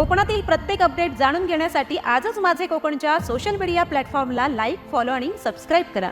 कोकणातील प्रत्येक अपडेट जाणून घेण्यासाठी आजच माझे कोकणच्या सोशल मीडिया प्लॅटफॉर्मला लाईक फॉलो आणि सबस्क्राईब करा.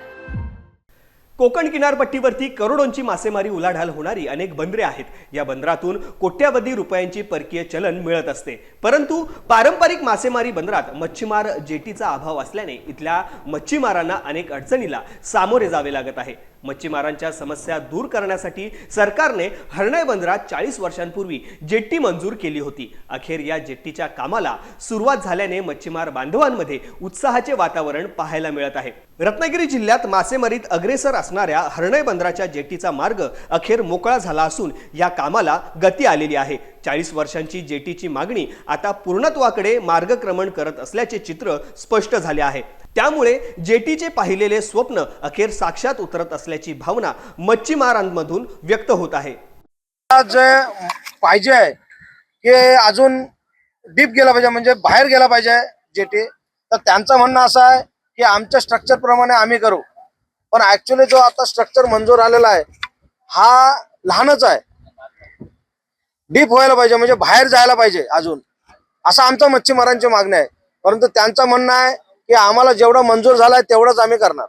कोकण किनारपट्टीवरती करोडोंची मासेमारी उलाढाल होणारी अनेक बंदरे आहेत. या बंदरातून कोट्यावधी रुपयांची परकीय चलन मिळत असते. परंतु पारंपरिक मासेमारी बंदरात मच्छीमार जेटीचा अभाव असल्याने इथल्या मच्छीमारांना अनेक अडचणीला सामोरे जावे लागत आहे. मच्छीमारांच्या समस्या दूर करण्यासाठी सरकारने हरणय बंदरात चाळीस वर्षांपूर्वी जेट्टी मंजूर केली होती. अखेर या जेट्टीच्या कामाला सुरुवात झाल्याने मच्छीमार बांधवांमध्ये उत्साहाचे वातावरण पाहायला मिळत आहे. रत्नागिरी जिल्ह्यात मासेमारीत अग्रेसर असणाऱ्या हरणय बंदराच्या जेटीचा मार्ग अखेर मोकळा झाला असून या कामाला गती आलेली आहे. चाळीस वर्षांची जेटीची मागणी आता पूर्णत्वाकडे मार्गक्रमण करत असल्याचे चित्र स्पष्ट झाले आहे. त्यामुळे जेटीचे पाहिलेले स्वप्न अखेर साक्षात उतरत असले असल्याची भावना मच्छीमारांमधून व्यक्त होत आहे. जे पाहिजे आहे की अजून डीप गेला पाहिजे म्हणजे बाहेर गेला पाहिजे जेटी. तर त्यांचं म्हणणं असं आहे की आमच्या स्ट्रक्चर प्रमाणे आम्ही करू. पण ऍक्च्युली जो आता स्ट्रक्चर मंजूर आलेला आहे हा लहानच आहे. डीप व्हायला पाहिजे म्हणजे बाहेर जायला पाहिजे अजून. असं आमचं मच्छीमारांची मागणी आहे. परंतु त्यांचं म्हणणं आहे की आम्हाला जेवढं मंजूर झालंय तेवढंच आम्ही करणार.